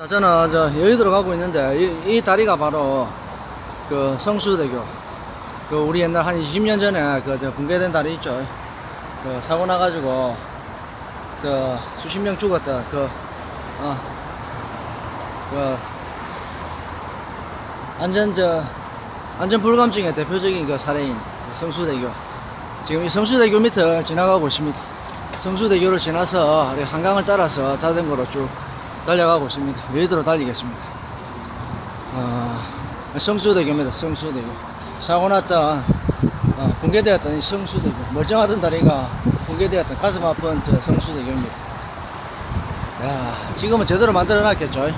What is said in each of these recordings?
자, 저는 저 여의도로 가고 있는데 이, 이 다리가 바로 그 성수대교. 그 우리 옛날 한 20년 전에 그 저 붕괴된 다리 있죠. 그 사고 나가지고 저 수십 명 죽었던 그 어, 그 안전 저 안전 불감증의 대표적인 그 사례인 그 성수대교. 지금 이 성수대교 밑을 지나가고 있습니다. 성수대교를 지나서 한강을 따라서 자전거로 쭉 달려가고 있습니다. 여의도로 달리겠습니다. 어, 성수대교입니다. 성수대교. 사고 났던 어, 붕괴되었던 이 성수대교. 멀쩡하던 다리가 붕괴되었던 가슴 아픈 저 성수대교입니다. 야, 지금은 제대로 만들어 놨겠죠.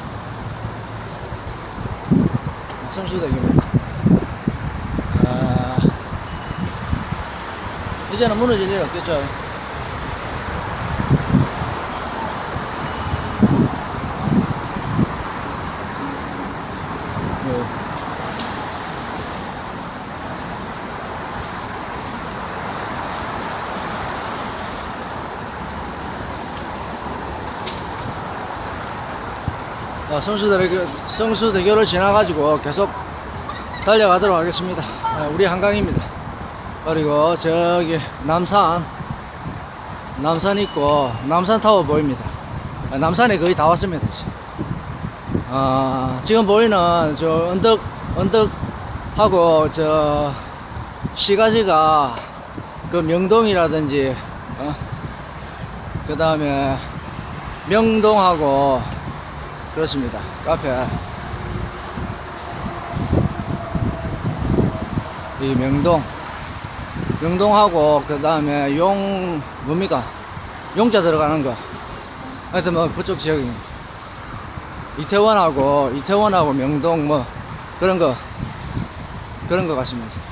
성수대교입니다. 아, 이제는 무너질 일 없겠죠. 뭐. 어, 성수대교, 성수 대교를 지나가지고 계속 달려가도록 하겠습니다. 어, 우리 한강입니다. 그리고 저기 남산, 남산 있고 남산 타워 보입니다. 어, 남산에 거의 다 왔습니다. 이제. 아, 지금 보이는 저 언덕, 언덕하고 저 시가지가 그 명동이라든지, 어? 그 다음에 명동하고 그렇습니다. 카페. 이 명동. 명동하고 그 다음에 용, 뭡니까? 용자 들어가는 거. 하여튼 뭐 그쪽 지역입니다. 이태원하고 이태원하고 명동 뭐 그런 거 그런 거 같습니다.